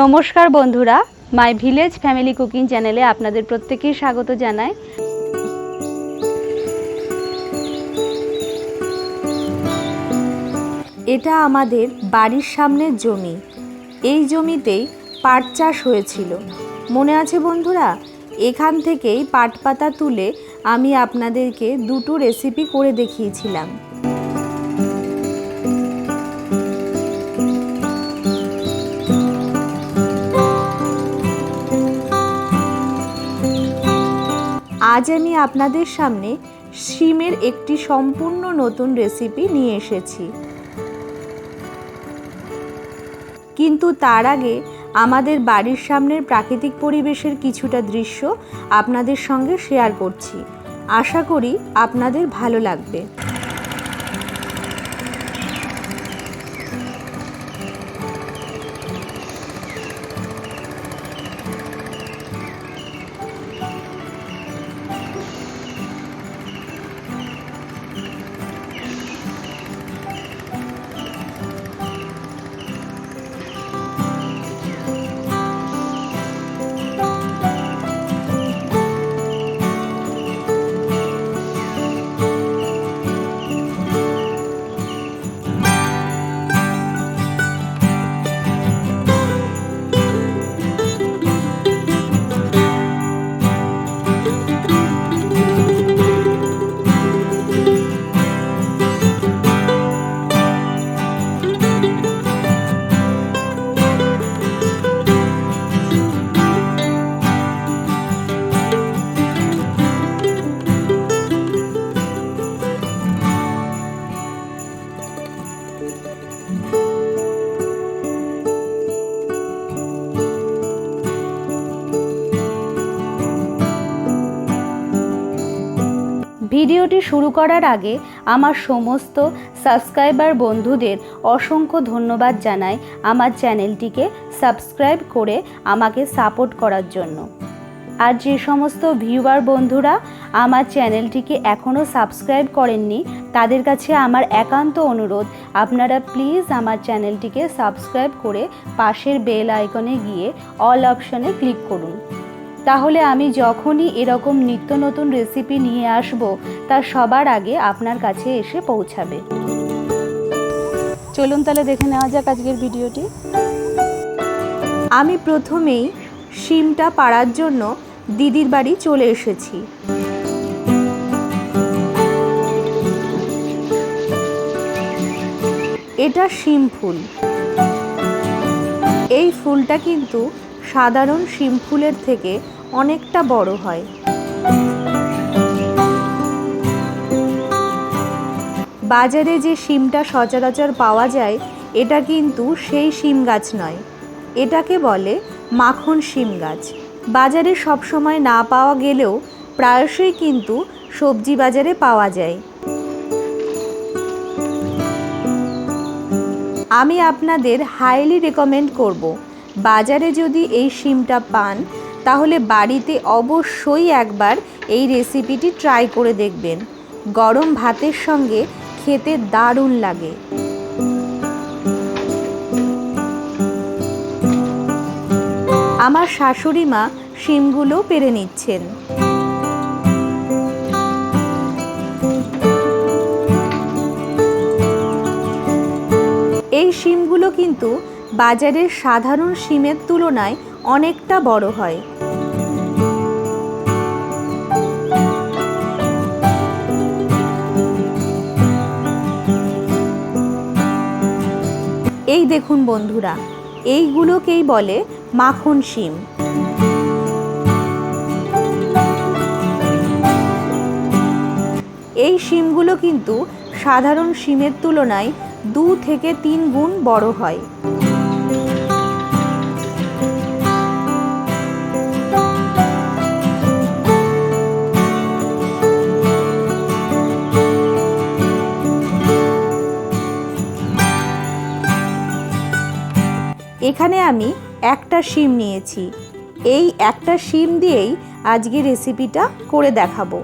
নমস্কার বন্ধুরা my village family cooking চ্যানেলে আপনাদের প্রত্যেকেই স্বাগত জানাই। এটা আমাদের বাড়ির সামনের জমি। এই জমিতেই পাট চাষ হয়েছিল। মনে আছে বন্ধুরা? এখান থেকেই পাট পাতা তুলে আমি আপনাদেরকে দুটো রেসিপি করে দেখিয়েছিলাম। আজ আমি আপনাদের সামনে শিমের একটি সম্পূর্ণ নতুন রেসিপি নিয়ে এসেছি। কিন্তু তার আগে আমাদের বাড়ির সামনের প্রাকৃতিক পরিবেশের কিছুটা দৃশ্য আপনাদের সঙ্গে শেয়ার করছি। আশা করি আপনাদের ভালো লাগবে। ভিডিওটি শুরু করার আগে আমার সমস্ত সাবস্ক্রাইবার বন্ধুদের অসংখ্য ধন্যবাদ জানাই আমার চ্যানেলটিকে সাবস্ক্রাইব করে আমাকে সাপোর্ট করার জন্য। আর যে সমস্ত ভিউয়ার বন্ধুরা আমার চ্যানেলটিকে এখনও সাবস্ক্রাইব করেননি, তাদের কাছে আমার একান্ত অনুরোধ, আপনারা প্লিজ আমার চ্যানেলটিকে সাবস্ক্রাইব করে পাশের বেল আইকনে গিয়ে অল অপশনে ক্লিক করুন। তাহলে আমি যখনই এরকম নিত্য নতুন রেসিপি নিয়ে আসব, তা সবার আগে আপনার কাছে এসে পৌঁছাবে। চলুন তাহলে দেখে নেওয়া যাক আজকের ভিডিওটি। আমি প্রথমেই শিমটা পাড়ার জন্য দিদির বাড়ি চলে এসেছি। এটা শিম ফুল। এই ফুলটা কিন্তু সাধারণ শিম ফুলের থেকে অনেকটা বড় হয়। বাজারে যে শিমটা সচরাচর পাওয়া যায়, এটা কিন্তু সেই শিম গাছ নয়। এটাকে বলে মাখন শিম গাছ। বাজারে সবসময় না পাওয়া গেলেও প্রায়শই কিন্তু সবজি বাজারে পাওয়া যায়। আমি আপনাদের হাইলি রেকমেন্ড করব। বাজারে যদি এই শিমটা পান, তাহলে বাড়িতে অবশ্যই একবার এই রেসিপিটি ট্রাই করে দেখবেন। গরম ভাতের সঙ্গে খেতে দারুণ লাগে। আমার শাশুড়ি মা শিমগুলো পেরে নিচ্ছেন। এই শিমগুলো কিন্তু বাজারের সাধারণ শিমের তুলনায় অনেকটা বড় হয়। এই দেখুন বন্ধুরা, এইগুলোকেই বলে মাখন শিম এই শিমগুলো কিন্তু সাধারণ শিমের তুলনায় দু থেকে তিন গুণ বড় হয়। এখানে আমি একটা শিম নিয়েছি। এই একটা শিম দিয়েই আজকে রেসিপিটা করে দেখাবো।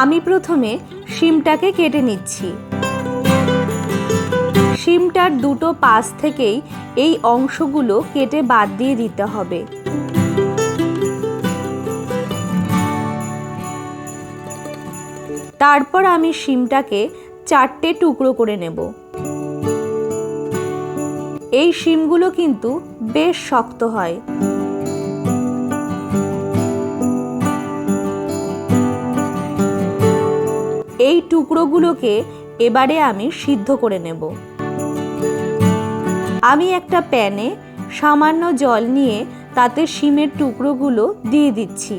আমি প্রথমে শিমটাকে কেটে নিচ্ছি। শিমটার দুটো পাশ থেকেই এই অংশগুলো কেটে বাদ দিয়ে দিতে হবে। তারপর আমি শিমটাকে চারটে টুকরো করে নেব। এই শিমগুলো কিন্তু বেশ শক্ত হয়। এই টুকরোগুলোকে এবারে আমি সিদ্ধ করে নেব। আমি একটা প্যানে সামান্য জল নিয়ে তাতে শিমের টুকরোগুলো দিয়ে দিচ্ছি।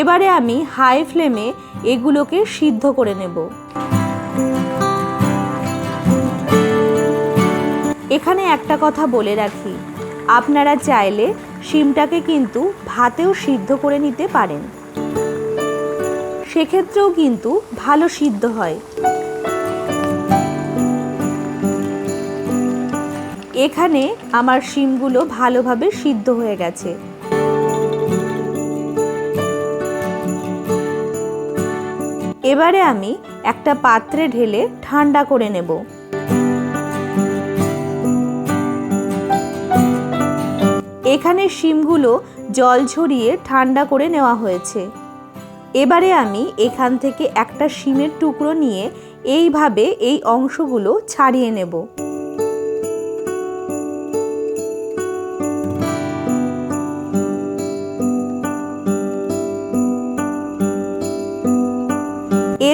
এবারে আমি হাই ফ্লেমে এগুলোকে সিদ্ধ করে নেব। এখানে একটা কথা বলে রাখি, আপনারা চাইলে শিমটাকে কিন্তু ভাতেও সিদ্ধ করে নিতে পারেন। সেক্ষেত্রেও কিন্তু ভালো সিদ্ধ হয়। এখানে আমার শিমগুলো ভালোভাবে সিদ্ধ হয়ে গেছে। এবারে আমি একটা পাত্রে ঢেলে ঠান্ডা করে নেব। এখানে শিমগুলো জল ঝরিয়ে ঠান্ডা করে নেওয়া হয়েছে। এবারে আমি এখান থেকে একটা শিমের টুকরো নিয়ে এইভাবে এই অংশগুলো ছাড়িয়ে নেব।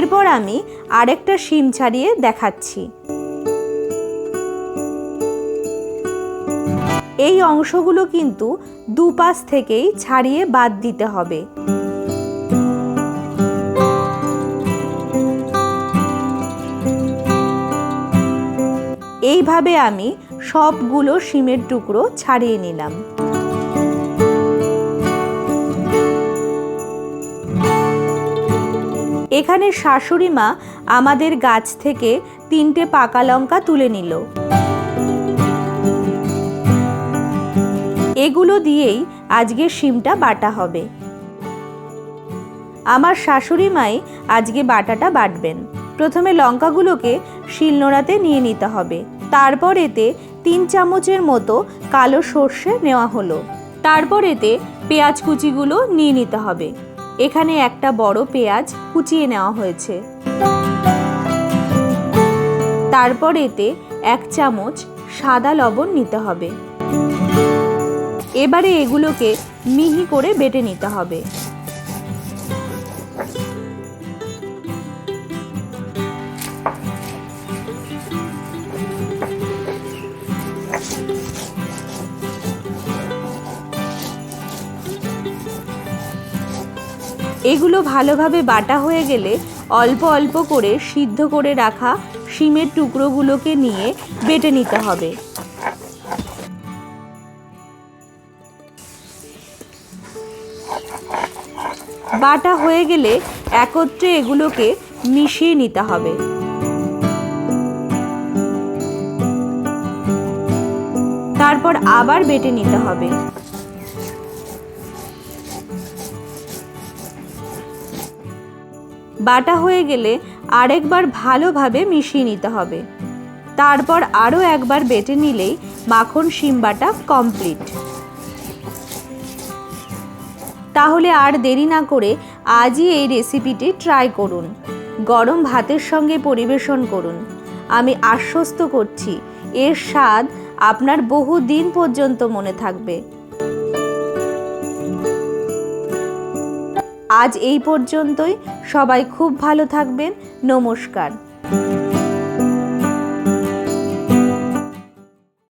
এরপর আমি আরেকটা শিম ছাড়িয়ে দেখাচ্ছি। এই অংশগুলো কিন্তু দুপাশ থেকেই ছাড়িয়ে বাদ দিতে হবে। এইভাবে আমি সবগুলো শিমের টুকরো ছাড়িয়ে নিলাম। এখানে শাশুড়ি মা আমাদের গাছ থেকে তিনটে পাকা লঙ্কা তুলে নিল। এগুলো দিয়েই আজকে শিমটা বাটা হবে। আমার শাশুড়ি মাই আজকে বাটাটা বাটবেন। প্রথমে লঙ্কাগুলোকে শিলনোড়াতে নিয়ে নিতে হবে। তারপর এতে তিন চামচের মতো কালো সর্ষে নেওয়া হলো। তারপর এতে পেঁয়াজ কুচিগুলো নিয়ে নিতে হবে। এখানে একটা বড় পেঁয়াজ কুচিয়ে নেওয়া হয়েছে। তারপর এতে এক চামচ সাদা লবণ নিতে হবে। এবারে এগুলোকে মিহি করে বেটে নিতে হবে। এগুলো ভালোভাবে বাটা হয়ে গেলে অল্প অল্প করে সিদ্ধ করে রাখা শিমের টুকরোগুলোকে নিয়ে বেটে নিতে হবে। বাটা হয়ে গেলে একত্রে এগুলোকে মিশিয়ে নিতে হবে। তারপর আবার বেটে নিতে হবে। বাটা হয়ে গেলে আরেকবার ভালোভাবে মিশিয়ে নিতে হবে। তারপর আরও একবার বেটে নিলেই মাখন শিম বাটা কমপ্লিট। তাহলে আর দেরি না করে আজই এই রেসিপিটি ট্রাই করুন। গরম ভাতের সঙ্গে পরিবেশন করুন। আমি আশ্বস্ত করছি, এর স্বাদ আপনার বহু দিন পর্যন্ত মনে থাকবে। আজ এই পর্যন্তই। সবাই খুব ভালো থাকবেন। নমস্কার।